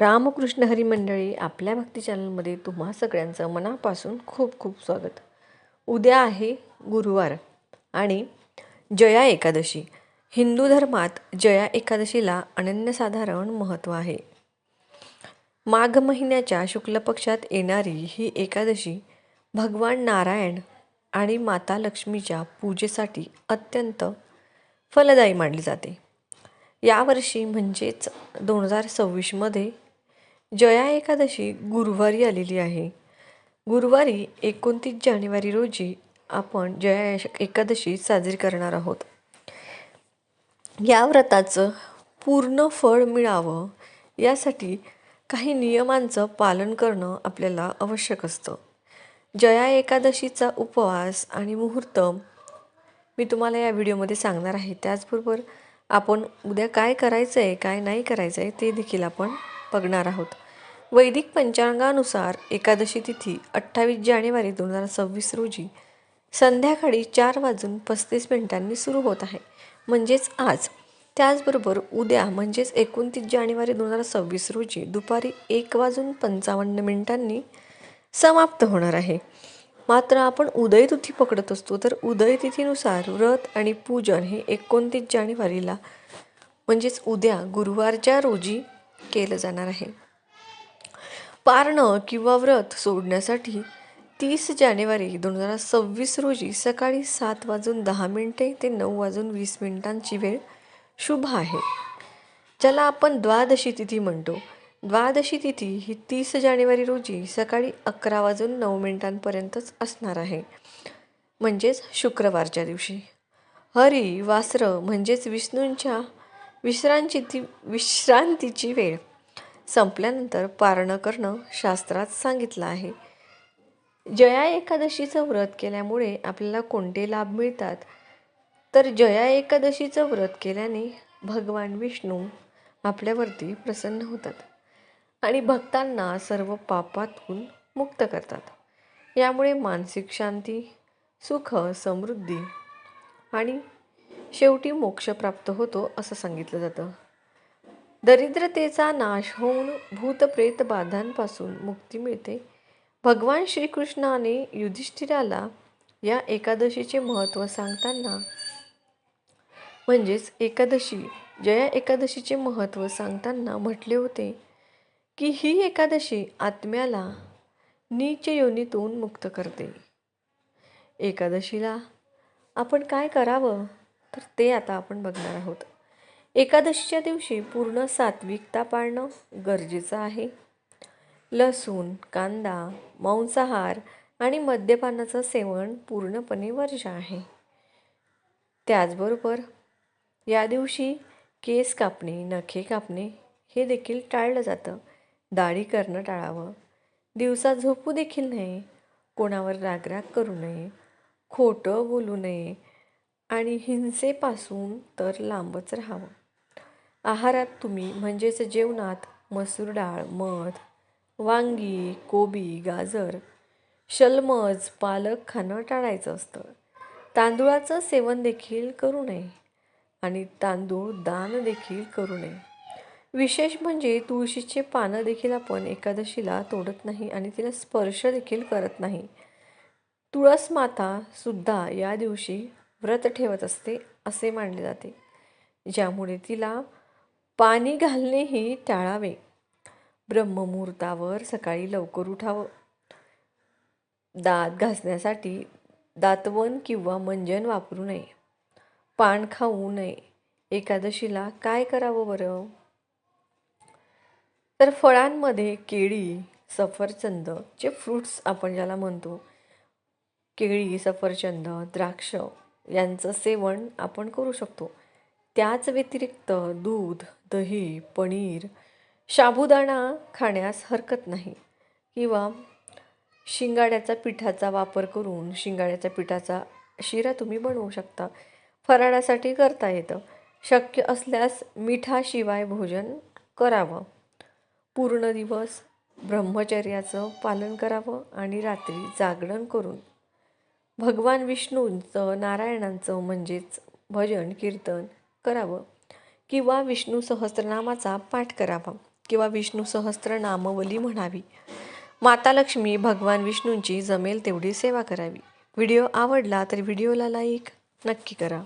रामकृष्ण हरी मंडळी आपल्या भक्ती चॅनलमध्ये तुम्हा सगळ्यांचं मनापासून खूप खूप स्वागत. उद्या आहे गुरुवार आणि जया एकादशी. हिंदू धर्मात जया एकादशीला अनन्यसाधारण महत्त्व आहे. माघ महिन्याच्या शुक्ल पक्षात येणारी ही एकादशी भगवान नारायण आणि माता लक्ष्मीच्या पूजेसाठी अत्यंत फलदायी मानली जाते. यावर्षी म्हणजेच दोन हजार सव्वीसमध्ये जया एकादशी गुरुवारी आलेली आहे. गुरुवारी एकोणतीस जानेवारी रोजी आपण जया एकादशी साजरी करणार आहोत. या व्रताचं पूर्ण फळ मिळावं यासाठी काही नियमांचं पालन करणं आपल्याला आवश्यक असतं. जया एकादशीचा उपवास आणि मुहूर्त मी तुम्हाला या व्हिडिओमध्ये सांगणार आहे. त्याचबरोबर आपण उद्या काय करायचं आहे काय नाही करायचं आहे ते देखील आपण बघणार आहोत. वैदिक पंचांगानुसार एकादशी तिथी अठ्ठावीस जानेवारी दोन हजार सव्वीस रोजी संध्याकाळी चार वाजून पस्तीस मिनिटांनी सुरू होत आहे. म्हणजेच आज. त्याचबरोबर उद्या म्हणजेच एकोणतीस जानेवारी दोन हजार सव्वीस रोजी दुपारी एक वाजून पंचावन्न मिनिटांनी समाप्त होणार आहे. मात्र आपण उदयतिथी पकडत असतो तर उदय तिथीनुसार व्रत आणि पूजन हे एकोणतीस जानेवारीला म्हणजेच उद्या गुरुवारच्या रोजी केलं जाणार आहे. पारणं किंवा व्रत सोडण्यासाठी तीस जानेवारी दोन हजार सव्वीस रोजी सकाळी सात वाजून दहा मिनटे ते नऊ वाजून वीस मिनिटांची वेळ शुभ आहे. ज्याला आपण द्वादशी तिथी म्हणतो. द्वादशी तिथी ही तीस जानेवारी रोजी सकाळी अकरा वाजून नऊ मिनिटांपर्यंतच असणार आहे. म्हणजेच शुक्रवारच्या दिवशी. हरी वासर म्हणजेच विष्णूंच्या विश्रांची ती विश्रांतीची वेळ संपल्यानंतर पारणं करणं शास्त्रात सांगितलं आहे. जया एकादशीचं व्रत केल्यामुळे आपल्याला कोणते लाभ मिळतात? तर जया एकादशीचं व्रत केल्याने भगवान विष्णू आपल्यावरती प्रसन्न होतात आणि भक्तांना सर्व पापातून मुक्त करतात. यामुळे मानसिक शांती सुख समृद्धी आणि शेवटी मोक्ष प्राप्त होतो असं सांगितलं जातं. दरिद्रतेचा नाश होऊन भूतप्रेत बाधांपासून मुक्ती मिळते. भगवान श्रीकृष्णाने युधिष्ठिराला या एकादशीचे महत्त्व सांगताना म्हणजेच एकादशी जया एकादशीचे महत्त्व सांगताना म्हटले होते की ही एकादशी आत्म्याला नीच योनीतून मुक्त करते. एकादशीला आपण काय करावं? तर ते आता आपण बघणार आहोत. एकादशीच्या दिवशी पूर्ण सात्विकता पाळणं गरजेचं आहे. लसूण कांदा मांसाहार आणि मद्यपानाचं सेवन पूर्णपणे वर्ज आहे. त्याचबरोबर या दिवशी केस कापणे नखे कापणे हे देखील टाळलं जातं. दाढी करणं टाळावं. दिवसा झोपू देखील नये. कोणावर रागराग करू नये. खोटं बोलू नये. आणि हिंसेपासून तर लांबच राहावं. आहारात तुम्ही म्हणजेच जेवणात मसूर डाळ मध वांगी कोबी गाजर शलमज पालक खाणं टाळायचं असतं. तांदूळाचं सेवन देखील करू नये आणि तांदूळ दान देखील करू नये. विशेष म्हणजे तुळशीचे पानं देखील आपण एकादशीला तोडत नाही आणि तिला स्पर्श देखील करत नाही. तुळस माता सुद्धा या दिवशी व्रत ठेवत असते असे मानले जाते. ज्यामुळे तिला पाणी घालणेही टाळावे. ब्रह्ममुहूर्तावर सकाळी लवकर उठावं. दात घासण्यासाठी दातवन किंवा मंजन वापरू नये. पान खाऊ नये. एकादशीला काय करावं बरं? तर फळांमध्ये केळी सफरचंद जे फ्रूट्स आपण ज्याला म्हणतो केळी सफरचंद द्राक्ष यांचं सेवन आपण करू शकतो. त्याच व्यतिरिक्त दूध दही पनीर साबुदाणा खाण्यास हरकत नाही. किंवा शिंगाड्याचा पिठाचा वापर करून शिंगाड्याच्या पिठाचा शिरा तुम्ही बनवू शकता. फराळासाठी करता येतं. शक्य असल्यास मिठाशिवाय भोजन करावं. पूर्ण दिवस ब्रह्मचर्याचं पालन करावं आणि रात्री जागरण करून भगवान विष्णूंचं नारायणांचं म्हणजेच भजन कीर्तन करावं. किंवा विष्णू सहस्रनामाचा पाठ करावा. किंवा विष्णू सहस्रनामवली म्हणावी. माता लक्ष्मी भगवान विष्णूंची जमेल तेवढी सेवा करावी. व्हिडिओ आवडला तर व्हिडिओला लाईक नक्की करा.